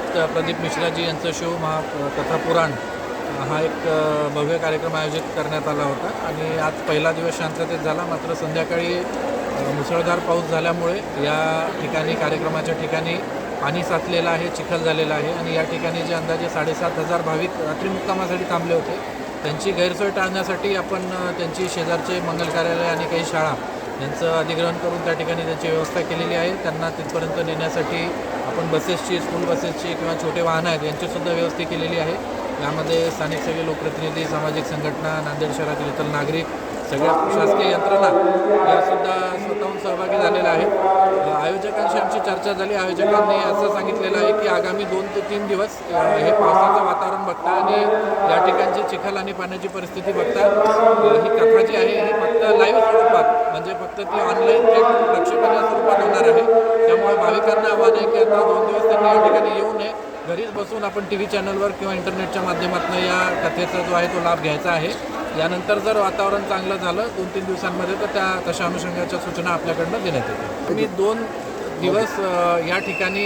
प्रदीप मिश्राजी यांचं शिव महा कथा पुराण हा एक भव्य कार्यक्रम आयोजित करण्यात आला होता. आणि आज पहिला दिवस शांततेत झाला. मात्र संध्याकाळी मुसळधार पाऊस झाल्यामुळे या ठिकाणी कार्यक्रमाच्या ठिकाणी पाणी साचलेलं आहे चिखल झालेला आहे. आणि या ठिकाणी जे अंदाजे साडेसात हजार भाविक रात्री मुक्कामासाठी थांबले होते. त्यांची गैरसोय टाळण्यासाठी आपण त्यांची शेजारचे मंगल कार्यालय आणि काही शाळा त्यांचं अधिग्रहण करून त्या ठिकाणी त्यांची व्यवस्था केलेली आहे. त्यांना तिथपर्यंत नेण्यासाठी आपण बसेसची स्कूल बसेसची किंवा छोटे वाहनं आहेत यांचीसुद्धा व्यवस्था केलेली आहे. यामध्ये स्थानिक सगळे लोकप्रतिनिधी सामाजिक संघटना नांदेड शहरातील इतर नागरिक सगळ्या शासकीय यंत्रणा यासुद्धा स्वतःहून सहभागी झालेल्या आहेत. आयोजकांशी आमची चर्चा झाली. आयोजकांनी असं सांगितलेलं आहे की आगामी दोन ते तीन दिवस हे पावसाचं वातावरण बघता आणि या ठिकाणची चिखल आणि पाण्याची परिस्थिती बघता ही कथा जी आहे ही फक्त लाईव्ह म्हणजे फक्त ती ऑनलाईन थेट प्रक्षेपणीय स्वरूपात होणार आहे. त्यामुळे भाविकांना आव्हान आहे की आता दोन दिवस त्यांनी या ठिकाणी येऊ नये. घरीच बसून आपण टी व्ही चॅनलवर किंवा इंटरनेटच्या माध्यमातून या कथेचा जो आहे तो लाभ घ्यायचा आहे. यानंतर जर वातावरण चांगलं झालं दोन तीन दिवसांमध्ये तर त्या तशा अनुषंगाच्या सूचना आपल्याकडनं देण्यात येतील. मी दोन दिवस या ठिकाणी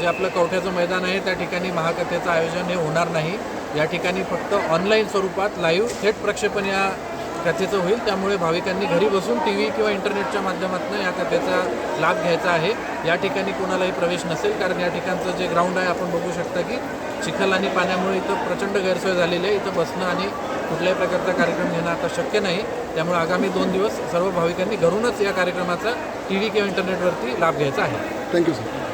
जे आपलं कवठ्याचं मैदान आहे त्या ठिकाणी महाकथेचं आयोजन हे होणार नाही. या ठिकाणी फक्त ऑनलाईन स्वरूपात लाईव्ह थेट प्रक्षेपण या कथेचं होईल. त्यामुळे भाविकांनी घरी बसून टी व्ही किंवा इंटरनेटच्या माध्यमातून या कथेचा लाभ घ्यायचा आहे. या ठिकाणी कोणालाही प्रवेश नसेल कारण या ठिकाणचं जे ग्राउंड आहे आपण बघू शकता की चिखल आणि पाण्यामुळे इथं प्रचंड गैरसोय झालेली आहे. इथं बसणं आणि कुठल्याही प्रकारचा कार्यक्रम घेणं आता शक्य नाही. त्यामुळे आगामी दोन दिवस सर्व भाविकांनी घरूनच या कार्यक्रमाचा टी व्ही किंवा इंटरनेटवरती लाभ घ्यायचा आहे. Thank you sir